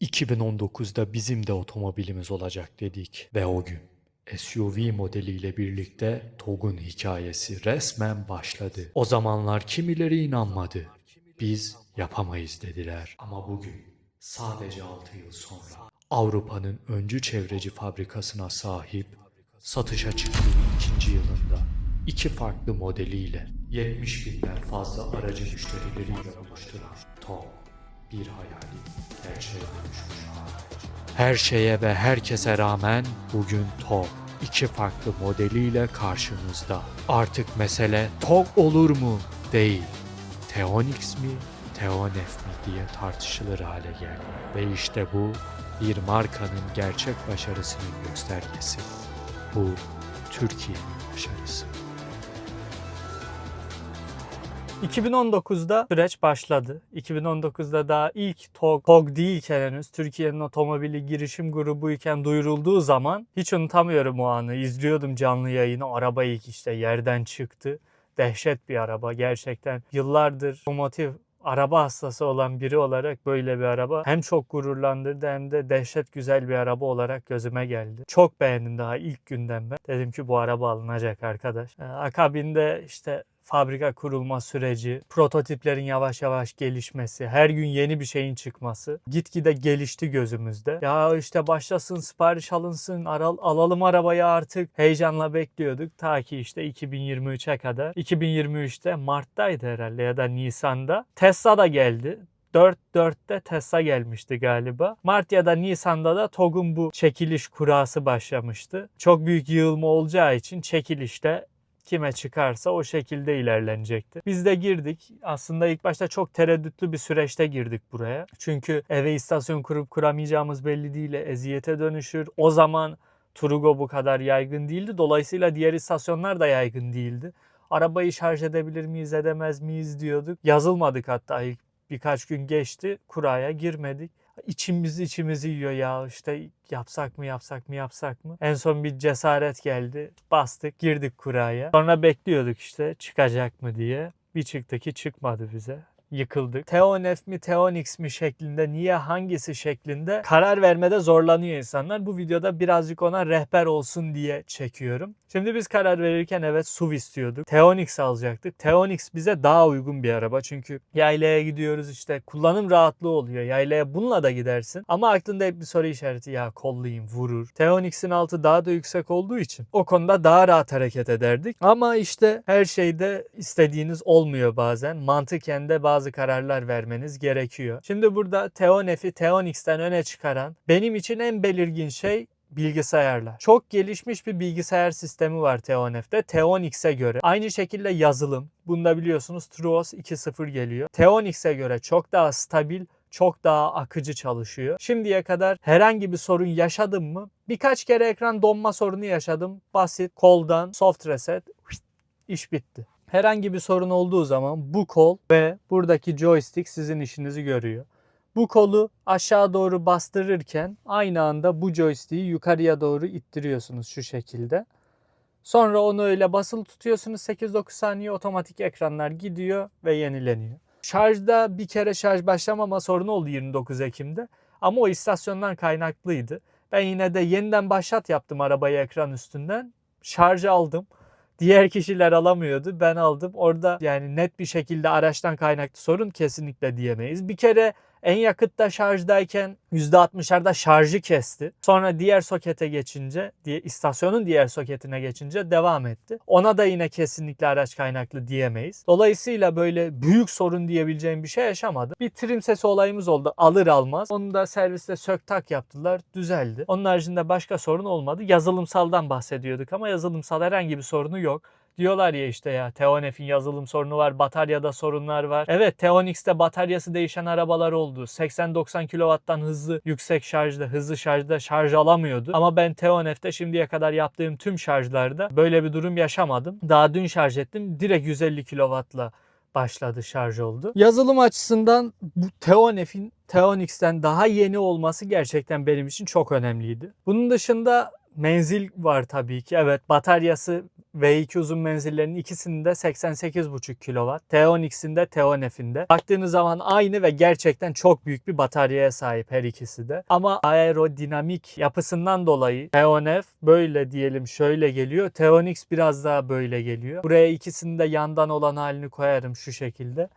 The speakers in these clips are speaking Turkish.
2019'da bizim de otomobilimiz olacak dedik ve o gün SUV modeliyle birlikte TOG'un hikayesi resmen başladı. O zamanlar kimileri inanmadı. Biz yapamayız dediler. Ama bugün sadece 6 yıl sonra Avrupa'nın öncü çevreci fabrikasına sahip satışa çıktığı ikinci yılında iki farklı modeliyle 70 binden fazla aracı müşterileriyle buluşturan TOG bir hayali gerçeğe dönüşmüş. Her şeye ve herkese rağmen bugün TOG iki farklı modeliyle karşımızda. Artık mesele TOG olur mu değil. Teonix mi, Teonef mi diye tartışılır hale geldi. Ve işte bu bir markanın gerçek başarısının göstergesi. Bu Türkiye'nin başarısı. 2019'da süreç başladı. 2019'da daha ilk TOG, TOG değilken henüz Türkiye'nin otomobili girişim grubuyken duyurulduğu zaman hiç unutamıyorum o anı. İzliyordum canlı yayını. Araba ilk işte yerden çıktı. Dehşet bir araba. Gerçekten yıllardır otomotiv araba hastası olan biri olarak böyle bir araba hem çok gururlandırdı hem de dehşet güzel bir araba olarak gözüme geldi. Çok beğendim daha ilk günden ben. Dedim ki bu araba alınacak arkadaş. Ee, Akabinde işte fabrika kurulma süreci, prototiplerin yavaş yavaş gelişmesi, her gün yeni bir şeyin çıkması gitgide gelişti gözümüzde. Ya işte başlasın, sipariş alınsın, aral, alalım arabayı artık heyecanla bekliyorduk. Ta ki işte 2023'e kadar. 2023'te Mart'taydı herhalde ya da Nisan'da. Tesla da geldi. 4.4'te Tesla gelmişti galiba. Mart ya da Nisan'da da TOG'un bu çekiliş kurası başlamıştı. Çok büyük yığılma olacağı için çekilişte kime çıkarsa o şekilde ilerlenecekti. Biz de girdik. Aslında ilk başta çok tereddütlü bir süreçte girdik buraya. Çünkü eve istasyon kurup kuramayacağımız belli değil. Eziyete dönüşür. O zaman Turugo bu kadar yaygın değildi. Dolayısıyla diğer istasyonlar da yaygın değildi. Arabayı şarj edebilir miyiz edemez miyiz diyorduk. Yazılmadık hatta ilk birkaç gün geçti. Kuraya girmedik. İçimizi içimizi yiyor ya işte yapsak mı yapsak mı yapsak mı? En son bir cesaret geldi. Bastık girdik kuraya. Sonra bekliyorduk işte çıkacak mı diye. Bir çıktı ki çıkmadı bize yıkıldık. Teonef mi Teonix mi şeklinde niye hangisi şeklinde karar vermede zorlanıyor insanlar. Bu videoda birazcık ona rehber olsun diye çekiyorum. Şimdi biz karar verirken evet SUV istiyorduk. Teonix alacaktık. Teonix bize daha uygun bir araba. Çünkü yaylaya gidiyoruz işte kullanım rahatlığı oluyor. Yaylaya bununla da gidersin. Ama aklında hep bir soru işareti ya kollayayım vurur. Teonix'in altı daha da yüksek olduğu için o konuda daha rahat hareket ederdik. Ama işte her şeyde istediğiniz olmuyor bazen. Mantıken de bazı kararlar vermeniz gerekiyor. Şimdi burada Teonef'i Teonix'ten öne çıkaran benim için en belirgin şey bilgisayarlar. Çok gelişmiş bir bilgisayar sistemi var Teonef'te. Teonix'e göre. Aynı şekilde yazılım. Bunda biliyorsunuz Truos 2.0 geliyor. Teonix'e göre çok daha stabil, çok daha akıcı çalışıyor. Şimdiye kadar herhangi bir sorun yaşadım mı? Birkaç kere ekran donma sorunu yaşadım. Basit, koldan, soft reset, iş bitti. Herhangi bir sorun olduğu zaman bu kol ve buradaki joystick sizin işinizi görüyor. Bu kolu aşağı doğru bastırırken aynı anda bu joystick'i yukarıya doğru ittiriyorsunuz şu şekilde. Sonra onu öyle basılı tutuyorsunuz 8-9 saniye otomatik ekranlar gidiyor ve yenileniyor. Şarjda bir kere şarj başlamama sorunu oldu 29 Ekim'de ama o istasyondan kaynaklıydı. Ben yine de yeniden başlat yaptım arabayı ekran üstünden. Şarj aldım. Diğer kişiler alamıyordu. Ben aldım. Orada yani net bir şekilde araçtan kaynaklı sorun kesinlikle diyemeyiz. Bir kere en yakıtta şarjdayken %60'larda şarjı kesti. Sonra diğer sokete geçince, diye istasyonun diğer soketine geçince devam etti. Ona da yine kesinlikle araç kaynaklı diyemeyiz. Dolayısıyla böyle büyük sorun diyebileceğim bir şey yaşamadım. Bir trim sesi olayımız oldu alır almaz. Onu da serviste sök tak yaptılar. Düzeldi. Onun haricinde başka sorun olmadı. Yazılımsaldan bahsediyorduk ama yazılımsal herhangi bir sorunu yok. Diyorlar ya işte ya Teonef'in yazılım sorunu var, bataryada sorunlar var. Evet Teonix'te bataryası değişen arabalar oldu. 80-90 kW'dan hızlı yüksek şarjda, hızlı şarjda şarj alamıyordu. Ama ben Teonef'te şimdiye kadar yaptığım tüm şarjlarda böyle bir durum yaşamadım. Daha dün şarj ettim. Direkt 150 kW'la başladı şarj oldu. Yazılım açısından bu Teonef'in Teonix'ten daha yeni olması gerçekten benim için çok önemliydi. Bunun dışında menzil var tabii ki. Evet bataryası V2 uzun menzillerinin ikisinde 88,5 kW. T10X'in de T10F'in de. Baktığınız zaman aynı ve gerçekten çok büyük bir bataryaya sahip her ikisi de. Ama aerodinamik yapısından dolayı T10F böyle diyelim şöyle geliyor. T10X biraz daha böyle geliyor. Buraya ikisini de yandan olan halini koyarım şu şekilde.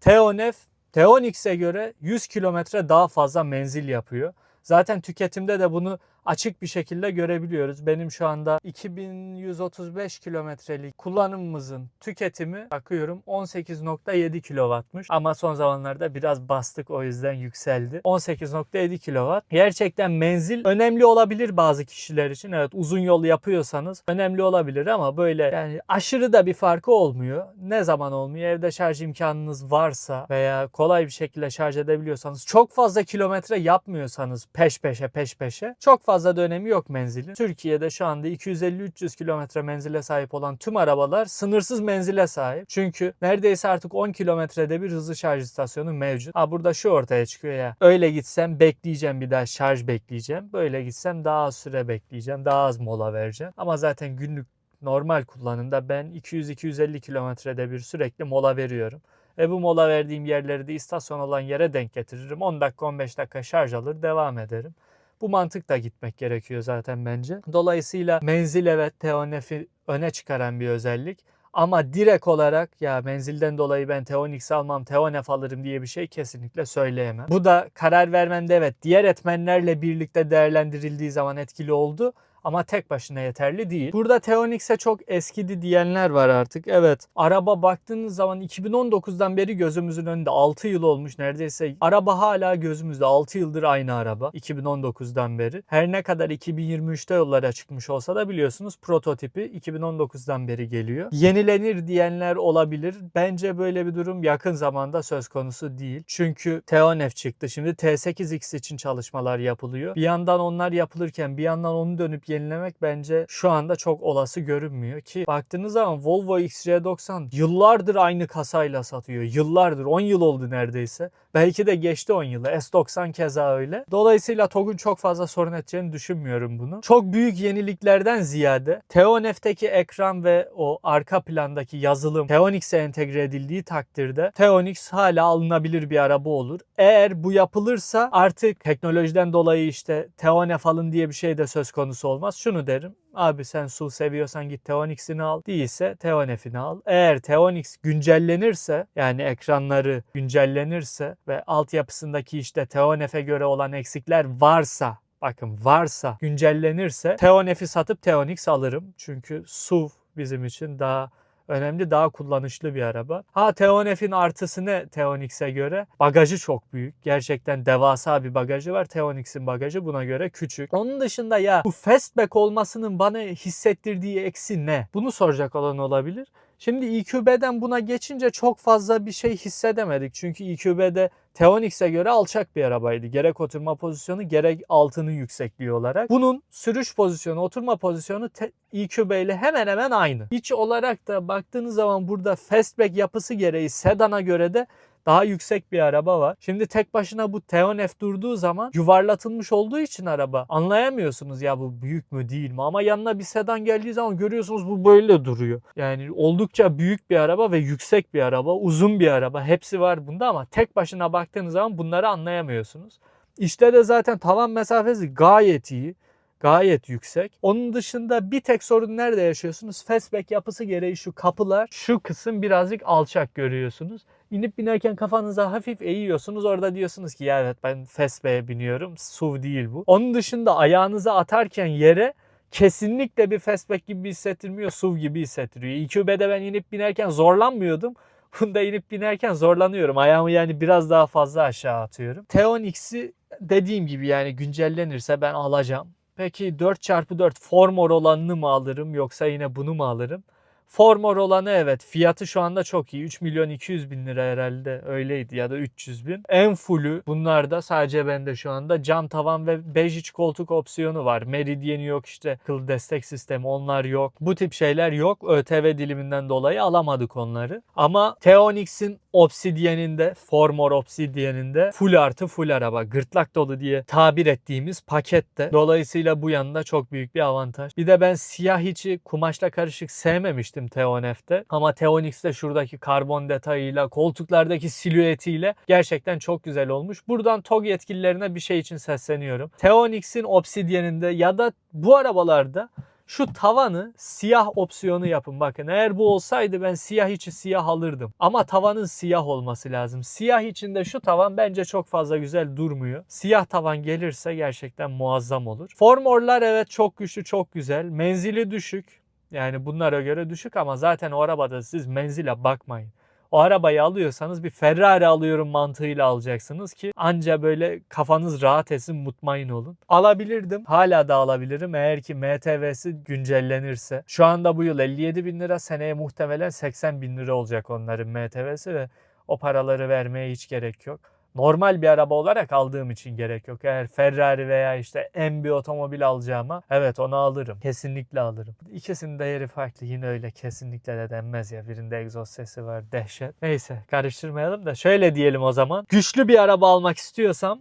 T10F T10X'e göre 100 kilometre daha fazla menzil yapıyor. Zaten tüketimde de bunu açık bir şekilde görebiliyoruz. Benim şu anda 2135 kilometrelik kullanımımızın tüketimi bakıyorum 18.7 kW'mış. Ama son zamanlarda biraz bastık o yüzden yükseldi. 18.7 kW. Gerçekten menzil önemli olabilir bazı kişiler için. Evet uzun yol yapıyorsanız önemli olabilir ama böyle yani aşırı da bir farkı olmuyor. Ne zaman olmuyor? Evde şarj imkanınız varsa veya kolay bir şekilde şarj edebiliyorsanız çok fazla kilometre yapmıyorsanız peş peşe peş peşe çok fazla da önemi yok menzilin. Türkiye'de şu anda 250-300 kilometre menzile sahip olan tüm arabalar sınırsız menzile sahip. Çünkü neredeyse artık 10 kilometrede bir hızlı şarj istasyonu mevcut. Ha burada şu ortaya çıkıyor ya. Öyle gitsem bekleyeceğim bir daha şarj bekleyeceğim. Böyle gitsem daha az süre bekleyeceğim. Daha az mola vereceğim. Ama zaten günlük normal kullanımda ben 200-250 kilometrede bir sürekli mola veriyorum. Ve bu mola verdiğim yerleri de istasyon olan yere denk getiririm. 10 dakika 15 dakika şarj alır devam ederim. Bu mantıkla gitmek gerekiyor zaten bence. Dolayısıyla menzil evet T10F'i öne çıkaran bir özellik. Ama direkt olarak ya menzilden dolayı ben T10X almam T10F alırım diye bir şey kesinlikle söyleyemem. Bu da karar vermende evet diğer etmenlerle birlikte değerlendirildiği zaman etkili oldu ama tek başına yeterli değil. Burada T10X'e çok eskidi diyenler var artık. Evet araba baktığınız zaman 2019'dan beri gözümüzün önünde 6 yıl olmuş neredeyse. Araba hala gözümüzde 6 yıldır aynı araba 2019'dan beri. Her ne kadar 2023'te yollara çıkmış olsa da biliyorsunuz prototipi 2019'dan beri geliyor. Yenilenir diyenler olabilir. Bence böyle bir durum yakın zamanda söz konusu değil. Çünkü T10F çıktı. Şimdi T8X için çalışmalar yapılıyor. Bir yandan onlar yapılırken bir yandan onu dönüp yenilemek bence şu anda çok olası görünmüyor ki baktığınız zaman Volvo XC90 yıllardır aynı kasayla satıyor. Yıllardır 10 yıl oldu neredeyse. Belki de geçti 10 yılı. S90 keza öyle. Dolayısıyla TOG'un çok fazla sorun edeceğini düşünmüyorum bunu. Çok büyük yeniliklerden ziyade T10F'teki ekran ve o arka plandaki yazılım T10X'e entegre edildiği takdirde T10X hala alınabilir bir araba olur. Eğer bu yapılırsa artık teknolojiden dolayı işte T10F alın diye bir şey de söz konusu olmaz. Şunu derim. Abi sen SUV seviyorsan git T10X'ini al. Değilse T10F'ini al. Eğer T10X güncellenirse yani ekranları güncellenirse ve altyapısındaki işte T10F'e göre olan eksikler varsa bakın varsa güncellenirse T10F'i satıp T10X alırım. Çünkü SUV bizim için daha önemli, daha kullanışlı bir araba. Ha T10F'in artısı ne T10X'e göre? Bagajı çok büyük. Gerçekten devasa bir bagajı var. T10X'in bagajı buna göre küçük. Onun dışında ya bu fastback olmasının bana hissettirdiği eksi ne? Bunu soracak olan olabilir. Şimdi EQB'den buna geçince çok fazla bir şey hissedemedik. Çünkü EQB'de T10X'e göre alçak bir arabaydı. Gerek oturma pozisyonu gerek altının yüksekliği olarak. Bunun sürüş pozisyonu, oturma pozisyonu EQB ile hemen hemen aynı. İç olarak da baktığınız zaman burada fastback yapısı gereği sedana göre de daha yüksek bir araba var. Şimdi tek başına bu T10F durduğu zaman yuvarlatılmış olduğu için araba anlayamıyorsunuz ya bu büyük mü değil mi ama yanına bir sedan geldiği zaman görüyorsunuz bu böyle duruyor. Yani oldukça büyük bir araba ve yüksek bir araba, uzun bir araba hepsi var bunda ama tek başına baktığınız zaman bunları anlayamıyorsunuz. İşte de zaten tavan mesafesi gayet iyi. Gayet yüksek. Onun dışında bir tek sorun nerede yaşıyorsunuz? Fastback yapısı gereği şu kapılar, şu kısım birazcık alçak görüyorsunuz. İnip binerken kafanıza hafif eğiyorsunuz. Orada diyorsunuz ki evet ben Fastback'e biniyorum. SUV değil bu. Onun dışında ayağınızı atarken yere kesinlikle bir fastback gibi hissettirmiyor, SUV gibi hissettiriyor. EQB'de ben inip binerken zorlanmıyordum. Bunda inip binerken zorlanıyorum. Ayağımı yani biraz daha fazla aşağı atıyorum. T10X'i dediğim gibi yani güncellenirse ben alacağım. Peki 4x4 Formor olanını mı alırım yoksa yine bunu mu alırım? Formor olanı evet fiyatı şu anda çok iyi. 3 milyon 200 bin lira herhalde öyleydi ya da 300 bin. En fullü bunlarda sadece bende şu anda cam tavan ve bej iç koltuk opsiyonu var. Meridian yok işte kıl destek sistemi onlar yok. Bu tip şeyler yok. ÖTV diliminden dolayı alamadık onları. Ama T10X'in Obsidian'inde, Formor Obsidian'inde full artı full araba. Gırtlak dolu diye tabir ettiğimiz pakette. Dolayısıyla bu yanında çok büyük bir avantaj. Bir de ben siyah içi kumaşla karışık sevmemiştim T10F'te. Ama T10X'te şuradaki karbon detayıyla, koltuklardaki silüetiyle gerçekten çok güzel olmuş. Buradan TOG yetkililerine bir şey için sesleniyorum. T10X'in Obsidian'inde ya da bu arabalarda şu tavanı siyah opsiyonu yapın. Bakın eğer bu olsaydı ben siyah içi siyah alırdım. Ama tavanın siyah olması lazım. Siyah içinde şu tavan bence çok fazla güzel durmuyor. Siyah tavan gelirse gerçekten muazzam olur. Formorlar evet çok güçlü çok güzel. Menzili düşük. Yani bunlara göre düşük ama zaten o arabada siz menzile bakmayın. O arabayı alıyorsanız bir Ferrari alıyorum mantığıyla alacaksınız ki anca böyle kafanız rahat etsin mutmain olun. Alabilirdim. Hala da alabilirim eğer ki MTV'si güncellenirse. Şu anda bu yıl 57 bin lira seneye muhtemelen 80 bin lira olacak onların MTV'si ve o paraları vermeye hiç gerek yok. Normal bir araba olarak aldığım için gerek yok. Eğer Ferrari veya işte en bir otomobil alacağıma evet onu alırım. Kesinlikle alırım. İkisinin değeri farklı. Yine öyle kesinlikle de denmez ya. Birinde egzoz sesi var dehşet. Neyse karıştırmayalım da şöyle diyelim o zaman. Güçlü bir araba almak istiyorsam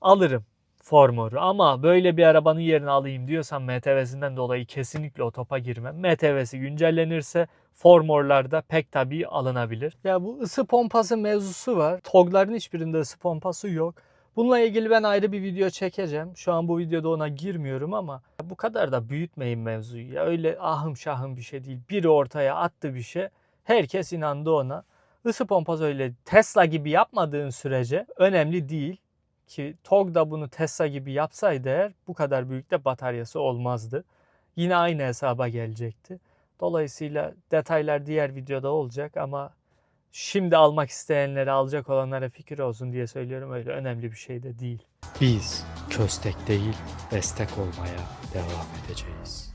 alırım. Formor'u ama böyle bir arabanın yerini alayım diyorsam MTV'sinden dolayı kesinlikle o topa girmem. MTV'si güncellenirse Formor'larda pek tabii alınabilir. Ya bu ısı pompası mevzusu var. TOG'ların hiçbirinde ısı pompası yok. Bununla ilgili ben ayrı bir video çekeceğim. Şu an bu videoda ona girmiyorum ama bu kadar da büyütmeyin mevzuyu. Ya öyle ahım şahım bir şey değil. Biri ortaya attı bir şey. Herkes inandı ona. Isı pompası öyle Tesla gibi yapmadığın sürece önemli değil ki TOG da bunu Tesla gibi yapsaydı eğer bu kadar büyük de bataryası olmazdı. Yine aynı hesaba gelecekti. Dolayısıyla detaylar diğer videoda olacak ama şimdi almak isteyenlere alacak olanlara fikir olsun diye söylüyorum öyle önemli bir şey de değil. Biz köstek değil destek olmaya devam edeceğiz.